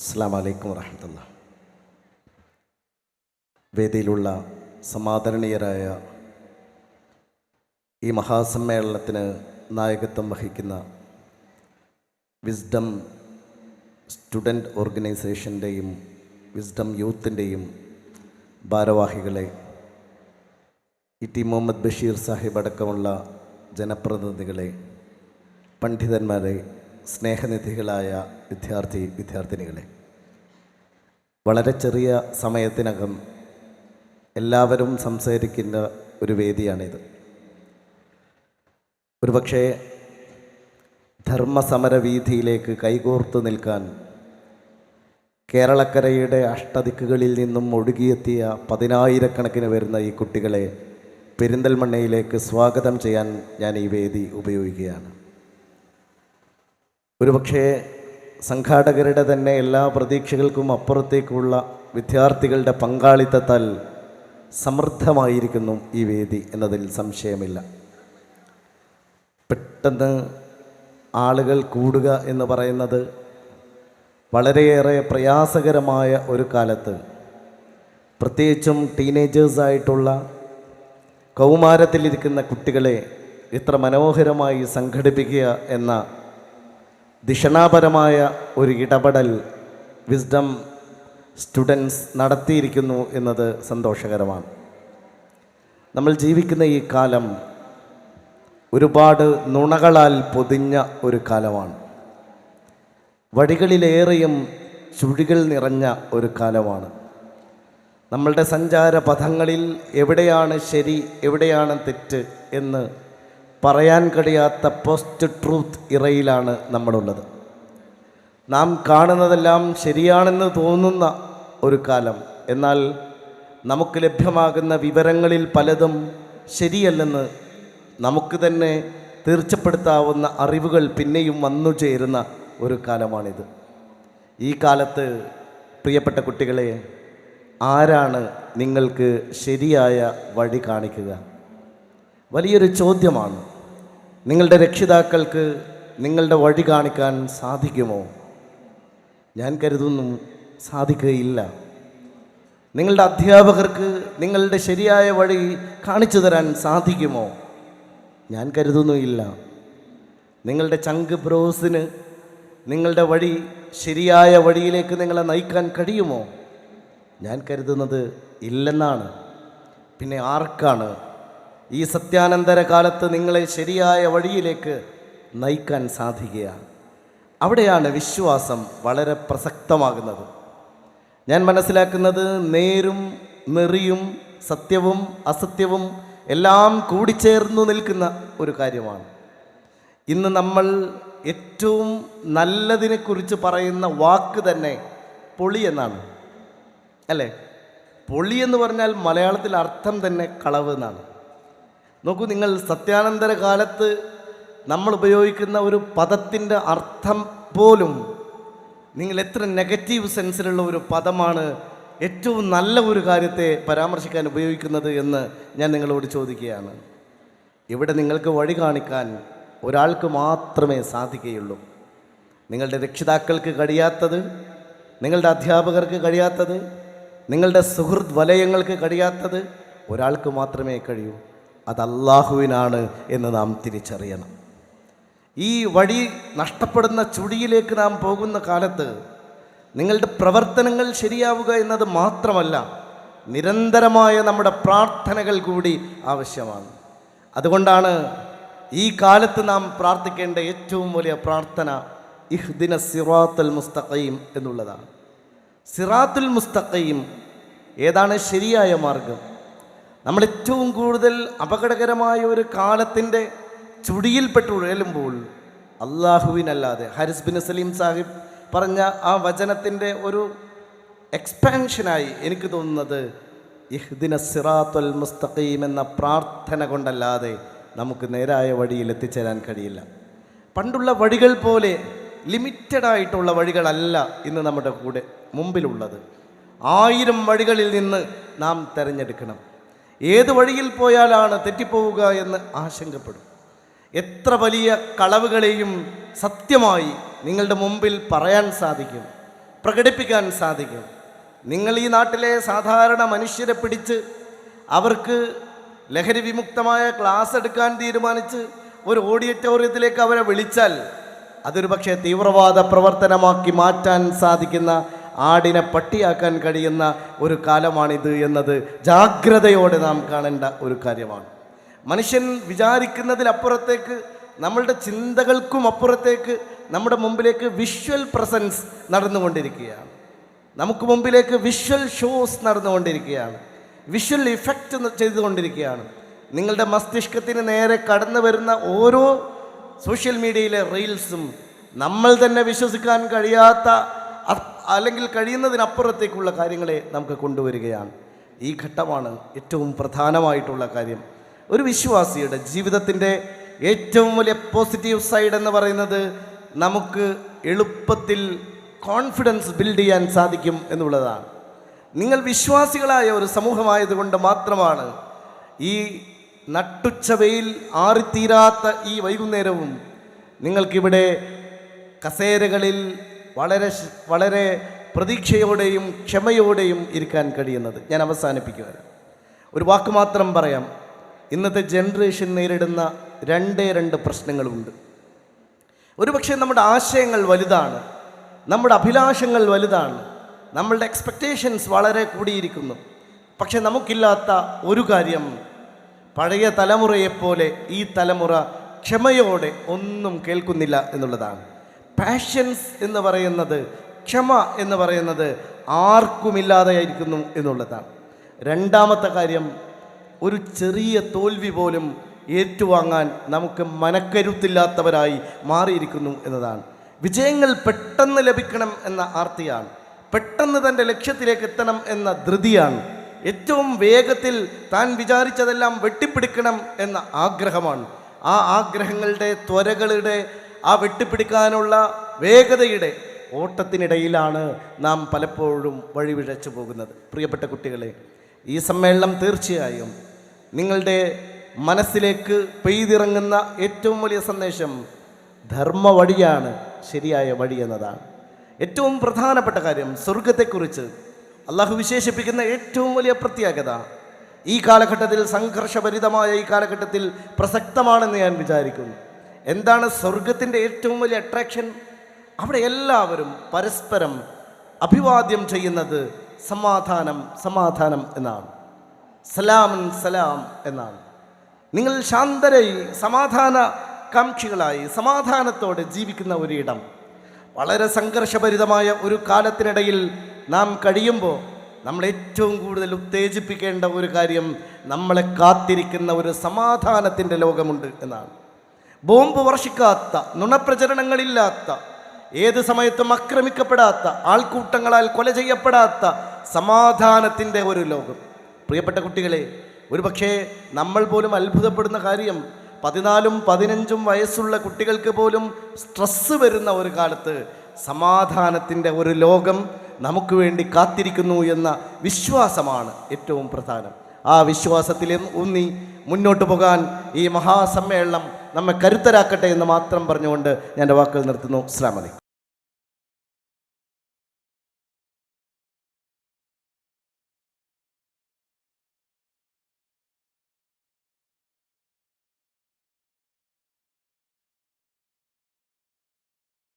അസ്സാം വലൈക്കും വറഹമത്തുള്ള വേദിയിലുള്ള സമാദരണീയരായ ഈ മഹാസമ്മേളനത്തിന് നായകത്വം വഹിക്കുന്ന വിസ്ഡം സ്റ്റുഡന്റ് ഓർഗനൈസേഷന്റെയും വിസ്ഡം യൂത്തിന്റെയും ഭാരവാഹികളെ ഇ ടി മുഹമ്മദ് ബഷീർ സാഹിബ് അടക്കമുള്ള ജനപ്രതിനിധികളെ പണ്ഡിതന്മാരെ സ്നേഹനിധികളായ വിദ്യാർത്ഥി വിദ്യാർത്ഥിനികളെ. വളരെ ചെറിയ സമയത്തിനകം എല്ലാവരും സംസാരിക്കുന്ന ഒരു വേദിയാണിത്. ഒരുപക്ഷേ ധർമ്മസമര വീതിയിലേക്ക് കൈകോർത്ത് നിൽക്കാൻ കേരളക്കരയുടെ അഷ്ടദിക്കുകളിൽ നിന്നും ഒഴുകിയെത്തിയ പതിനായിരക്കണക്കിന് വരുന്ന ഈ കുട്ടികളെ പെരിന്തൽമണ്ണയിലേക്ക് സ്വാഗതം ചെയ്യാൻ ഞാൻ ഈ വേദി ഉപയോഗിക്കുകയാണ്. ഒരുപക്ഷേ സംഘാടകരുടെ തന്നെ എല്ലാ പ്രതീക്ഷകൾക്കും അപ്പുറത്തേക്കുള്ള വിദ്യാർത്ഥികളുടെ പങ്കാളിത്തത്താൽ സമൃദ്ധമായിരിക്കുന്നു ഈ വേദി എന്നതിൽ സംശയമില്ല. പെട്ടെന്ന് ആളുകൾ കൂടുക എന്ന് പറയുന്നത് വളരെയേറെ പ്രയാസകരമായ ഒരു കാലത്ത്. പ്രത്യേകിച്ചും ടീനേജേഴ്സായിട്ടുള്ള കൗമാരത്തിലിരിക്കുന്ന കുട്ടികളെ ഇത്ര മനോഹരമായി സംഘടിപ്പിക്കുക എന്ന ദിഷണാപരമായ ഒരു ഇടപെടൽ വിസ്ഡം സ്റ്റുഡൻസ് നടത്തിയിരിക്കുന്നു എന്നത് സന്തോഷകരമാണ്. നമ്മൾ ജീവിക്കുന്ന ഈ കാലം ഒരുപാട് നുണകളാൽ പൊതിഞ്ഞ ഒരു കാലമാണ്. വഴികളിലേറെയും ചുഴികൾ നിറഞ്ഞ ഒരു കാലമാണ്. നമ്മളുടെ സഞ്ചാര പഥങ്ങളിൽ എവിടെയാണ് ശരി എവിടെയാണ് തെറ്റ് എന്ന് പറയാൻ കഴിയാത്ത പോസ്റ്റ് ട്രൂത്ത് ഇറയിലാണ് നമ്മളുള്ളത്. നാം കാണുന്നതെല്ലാം ശരിയാണെന്ന് തോന്നുന്ന ഒരു കാലം. എന്നാൽ നമുക്ക് ലഭ്യമാകുന്ന വിവരങ്ങളിൽ പലതും ശരിയല്ലെന്ന് നമുക്ക് തന്നെ തീർച്ചപ്പെടുത്താവുന്ന അറിവുകൾ പിന്നെയും വന്നു ചേരുന്ന ഒരു കാലമാണിത്. ഈ കാലത്ത് പ്രിയപ്പെട്ട കുട്ടികളെ ആരാണ് നിങ്ങൾക്ക് ശരിയായ വഴി കാണിക്കുക? വലിയൊരു ചോദ്യമാണ്. നിങ്ങളുടെ രക്ഷിതാക്കൾക്ക് നിങ്ങളുടെ വഴി കാണിക്കാൻ സാധിക്കുമോ? ഞാൻ കരുതുന്നു സാധിക്കുകയില്ല. നിങ്ങളുടെ അധ്യാപകർക്ക് നിങ്ങളുടെ ശരിയായ വഴി കാണിച്ചു തരാൻ സാധിക്കുമോ? ഞാൻ കരുതുന്നു ഇല്ല നിങ്ങളുടെ ചങ്ക് ബ്രോസിന് നിങ്ങളുടെ വഴി ശരിയായ വഴിയിലേക്ക് നിങ്ങളെ നയിക്കാൻ കഴിയുമോ? ഞാൻ കരുതുന്നത് ഇല്ലെന്നാണ്. പിന്നെ ആർക്കാണ് ഈ സത്യാനന്തര കാലത്ത് നിങ്ങളെ ശരിയായ വഴിയിലേക്ക് നയിക്കാൻ സാധിക്കുക അവിടെയാണ് വിശ്വാസം വളരെ പ്രസക്തമാകുന്നത്. ഞാൻ മനസ്സിലാക്കുന്നത് നേരും നെറിയും സത്യവും അസത്യവും എല്ലാം കൂടിച്ചേർന്നു നിൽക്കുന്ന ഒരു കാര്യമാണ്. ഇന്ന് നമ്മൾ ഏറ്റവും നല്ലതിനെക്കുറിച്ച് പറയുന്ന വാക്ക് തന്നെ പൊളി എന്നാണ്. അല്ലേ? പൊളി എന്ന് പറഞ്ഞാൽ മലയാളത്തിൽ അർത്ഥം തന്നെ കളവ് എന്നാണ്. നോക്കൂ നിങ്ങൾ സത്യാനന്തര കാലത്ത് നമ്മൾ ഉപയോഗിക്കുന്ന ഒരു പദത്തിന്റെ അർത്ഥം പോലും നിങ്ങൾ എത്ര നെഗറ്റീവ് സെൻസിലുള്ള ഒരു പദമാണ് ഏറ്റവും നല്ല ഒരു കാര്യത്തെ പരാമർശിക്കാൻ ഉപയോഗിക്കുന്നത് എന്ന് ഞാൻ നിങ്ങളോട് ചോദിക്കുകയാണ്. ഇവിടെ നിങ്ങൾക്ക് വഴി കാണിക്കാൻ ഒരാൾക്ക് മാത്രമേ സാധിക്കുകയുള്ളൂ. നിങ്ങളുടെ രക്ഷിതാക്കൾക്ക് കഴിയാത്തത് നിങ്ങളുടെ അധ്യാപകർക്ക് കഴിയാത്തത് നിങ്ങളുടെ സുഹൃദ് വലയങ്ങൾക്ക് കഴിയാത്തത് ഒരാൾക്ക് മാത്രമേ കഴിയൂ. അത് അള്ളാഹുവിനാണ് എന്ന് നാം തിരിച്ചറിയണം. ഈ വഴി നഷ്ടപ്പെടുന്ന ചുടിയിലേക്ക് നാം പോകുന്ന കാലത്ത് നിങ്ങളുടെ പ്രവർത്തനങ്ങൾ ശരിയാവുക എന്നത് മാത്രമല്ല നിരന്തരമായ നമ്മുടെ പ്രാർത്ഥനകൾ കൂടി ആവശ്യമാണ്. അതുകൊണ്ടാണ് ഈ കാലത്ത് നാം പ്രാർത്ഥിക്കേണ്ട ഏറ്റവും വലിയ പ്രാർത്ഥന ഇഹ്ദിന സിറാത്തുൽ മുസ്തഖീം എന്നുള്ളതാണ്. സിറാത്തുൽ മുസ്തഖീം ഏതാണ് ശരിയായ മാർഗം? നമ്മൾ ഏറ്റവും കൂടുതൽ അപകടകരമായ ഒരു കാലത്തിന്റെ ചുടിയിൽപ്പെട്ട് ഉഴലുമ്പോൾ അള്ളാഹുവിനല്ലാതെ ഹാരിസ് ബിൻ സലീം സാഹിബ് പറഞ്ഞ ആ വചനത്തിന്റെ ഒരു എക്സ്പാൻഷനായി എനിക്ക് തോന്നുന്നത് ഇഹ്ദിന സിറാത്തുൽ മുസ്തഖീം എന്ന പ്രാർത്ഥന കൊണ്ടല്ലാതെ നമുക്ക് നേരായ വഴിയിൽ എത്തിച്ചേരാൻ കഴിയില്ല. പണ്ടുള്ള വഴികൾ പോലെ ലിമിറ്റഡ് ആയിട്ടുള്ള വഴികളല്ല ഇന്ന് നമ്മുടെ കൂടെ മുമ്പിലുള്ളത്. ആയിരം വഴികളിൽ നിന്ന് നാം തിരഞ്ഞെടുക്കണം. ഏത് വഴിയിൽ പോയാലാണ് തെറ്റിപ്പോവുക എന്ന് ആശങ്കപ്പെടും. എത്ര വലിയ കളവുകളെയും സത്യമായി നിങ്ങളുടെ മുമ്പിൽ പറയാൻ സാധിക്കും പ്രകടിപ്പിക്കാൻ സാധിക്കും. നിങ്ങൾ ഈ നാട്ടിലെ സാധാരണ മനുഷ്യരെ പിടിച്ച് അവർക്ക് ലഹരി വിമുക്തമായ ക്ലാസ് എടുക്കാൻ തീരുമാനിച്ച് ഒരു ഓഡിറ്റോറിയത്തിലേക്ക് അവരെ വിളിച്ചാൽ അതൊരു പക്ഷേ തീവ്രവാദ പ്രവർത്തനമാക്കി മാറ്റാൻ സാധിക്കുന്ന ആടിനെ പട്ടിയാക്കാൻ കഴിയുന്ന ഒരു കാലമാണിത് എന്നത് ജാഗ്രതയോടെ നാം കാണേണ്ട ഒരു കാര്യമാണ്. മനുഷ്യൻ വിചാരിക്കുന്നതിലപ്പുറത്തേക്ക് നമ്മളുടെ ചിന്തകൾക്കും അപ്പുറത്തേക്ക് നമ്മുടെ മുമ്പിലേക്ക് വിഷ്വൽ പ്രസൻസ് നടന്നുകൊണ്ടിരിക്കുകയാണ്. നമുക്ക് മുമ്പിലേക്ക് വിഷ്വൽ ഷോസ് നടന്നുകൊണ്ടിരിക്കുകയാണ്. വിഷ്വൽ ഇഫക്റ്റ് ചെയ്തുകൊണ്ടിരിക്കുകയാണ്. നിങ്ങളുടെ മസ്തിഷ്കത്തിന് നേരെ കടന്നു വരുന്ന ഓരോ സോഷ്യൽ മീഡിയയിലെ റീൽസും നമ്മൾ തന്നെ വിശ്വസിക്കാൻ കഴിയാത്ത അല്ലെങ്കിൽ കഴിയുന്നതിനപ്പുറത്തേക്കുള്ള കാര്യങ്ങളെ നമുക്ക് കൊണ്ടുവരികയാണ്. ഈ ഘട്ടമാണ് ഏറ്റവും പ്രധാനമായിട്ടുള്ള കാര്യം. ഒരു വിശ്വാസിയുടെ ജീവിതത്തിന്റെ ഏറ്റവും വലിയ പോസിറ്റീവ് സൈഡ് എന്ന് പറയുന്നത് നമുക്ക് എളുപ്പത്തിൽ കോൺഫിഡൻസ് ബിൽഡ് ചെയ്യാൻ സാധിക്കും എന്നുള്ളതാണ്. നിങ്ങൾ വിശ്വാസികളായ ഒരു സമൂഹമായതുകൊണ്ട് മാത്രമാണ് ഈ നട്ടുച്ചവയിൽ ആറിത്തീരാത്ത ഈ വൈകുന്നേരവും നിങ്ങൾക്കിവിടെ കസേരകളിൽ വളരെ വളരെ പ്രതീക്ഷയോടെയും ക്ഷമയോടെയും ഇരിക്കാൻ കഴിയുന്നത്. ഞാൻ അവസാനിപ്പിക്കുകയാണ് ഒരു വാക്ക് മാത്രം പറയാം. ഇന്നത്തെ ജനറേഷൻ നേരിടുന്ന രണ്ടേ രണ്ട് പ്രശ്നങ്ങളുണ്ട്. ഒരുപക്ഷെ നമ്മുടെ ആശയങ്ങൾ വലുതാണ്. നമ്മുടെ അഭിലാഷങ്ങൾ വലുതാണ്. നമ്മളുടെ എക്സ്പെക്റ്റേഷൻസ് വളരെ കൂടിയിരിക്കുന്നു. പക്ഷെ നമുക്കില്ലാത്ത ഒരു കാര്യം പഴയ തലമുറയെപ്പോലെ ഈ തലമുറ ക്ഷമയോടെ ഒന്നും കേൾക്കുന്നില്ല എന്നുള്ളതാണ്. പാഷൻസ് എന്ന് പറയുന്നത് ക്ഷമ എന്ന് പറയുന്നത് ആർക്കുമില്ലാതെയായിരിക്കുന്നു എന്നുള്ളതാണ്. രണ്ടാമത്തെ കാര്യം ഒരു ചെറിയ തോൽവി പോലും ഏറ്റുവാങ്ങാൻ നമുക്ക് മനക്കരുത്തില്ലാത്തവരായി മാറിയിരിക്കുന്നു എന്നതാണ്. വിജയങ്ങൾ പെട്ടെന്ന് ലഭിക്കണം എന്ന ആർത്തിയാണ്. പെട്ടെന്ന് തന്റെ ലക്ഷ്യത്തിലേക്ക് എത്തണം എന്ന ധൃതിയാണ്. ഏറ്റവും വേഗത്തിൽ താൻ വിചാരിച്ചതെല്ലാം വെട്ടിപ്പിടിക്കണം എന്ന ആഗ്രഹമാണ്. ആ ആഗ്രഹങ്ങളുടെ ത്വരകളുടെ ആ വെട്ടിപ്പിടിക്കാനുള്ള വേഗതയുടെ ഓട്ടത്തിനിടയിലാണ് നാം പലപ്പോഴും വഴിവിഴച്ചു പോകുന്നത്. പ്രിയപ്പെട്ട കുട്ടികളെ ഈ സമ്മേളനം തീർച്ചയായും നിങ്ങളുടെ മനസ്സിലേക്ക് പെയ്തിറങ്ങുന്ന ഏറ്റവും വലിയ സന്ദേശം ധർമ്മ വഴിയാണ് ശരിയായ വഴി എന്നതാണ്. ഏറ്റവും പ്രധാനപ്പെട്ട കാര്യം സ്വർഗത്തെക്കുറിച്ച് അള്ളാഹു വിശേഷിപ്പിക്കുന്ന ഏറ്റവും വലിയ പ്രത്യേകത ഈ കാലഘട്ടത്തിൽ സംഘർഷഭരിതമായ ഈ കാലഘട്ടത്തിൽ പ്രസക്തമാണെന്ന് ഞാൻ വിചാരിക്കുന്നു. എന്താണ് സ്വർഗത്തിന്റെ ഏറ്റവും വലിയ അട്രാക്ഷൻ അവിടെ എല്ലാവരും പരസ്പരം അഭിവാദ്യം ചെയ്യുന്നത് സമാധാനം സമാധാനം എന്നാണ്. സലാമൻ സലാം എന്നാണ്. നിങ്ങൾ ശാന്തരായി സമാധാന കാംക്ഷികളായി സമാധാനത്തോടെ ജീവിക്കുന്ന ഒരിടം. വളരെ സംഘർഷഭരിതമായ ഒരു കാലത്തിനിടയിൽ നാം കഴിയുമ്പോൾ നമ്മൾ ഏറ്റവും കൂടുതൽ ഉത്തേജിപ്പിക്കേണ്ട ഒരു കാര്യം നമ്മളെ കാത്തിരിക്കുന്ന ഒരു സമാധാനത്തിന്റെ ലോകമുണ്ട് എന്നാണ്. ബോംബ് വർഷിക്കാത്ത നുണപ്രചരണങ്ങളില്ലാത്ത ഏത് സമയത്തും ആക്രമിക്കപ്പെടാത്ത ആൾക്കൂട്ടങ്ങളാൽ കൊല ചെയ്യപ്പെടാത്ത സമാധാനത്തിന്റെ ഒരു ലോകം. പ്രിയപ്പെട്ട കുട്ടികളെ ഒരുപക്ഷേ നമ്മൾ പോലും അത്ഭുതപ്പെടുന്ന കാര്യം പതിനാലും പതിനഞ്ചും വയസ്സുള്ള കുട്ടികൾക്ക് പോലും സ്ട്രെസ്സ് വരുന്ന ഒരു കാലത്ത് സമാധാനത്തിന്റെ ഒരു ലോകം നമുക്ക് വേണ്ടി കാത്തിരിക്കുന്നു എന്ന വിശ്വാസമാണ് ഏറ്റവും പ്രധാനം. ആ വിശ്വാസത്തിൽ ഊന്നി മുന്നോട്ട് പോകാൻ ഈ മഹാസമ്മേളനം നമ്മെ കരുത്തരാക്കട്ടെ എന്ന് മാത്രം പറഞ്ഞുകൊണ്ട് ഞാൻ എന്റെ വാക്കുകൾ നിർത്തുന്നു. അസ്ലാം വലൈക്കും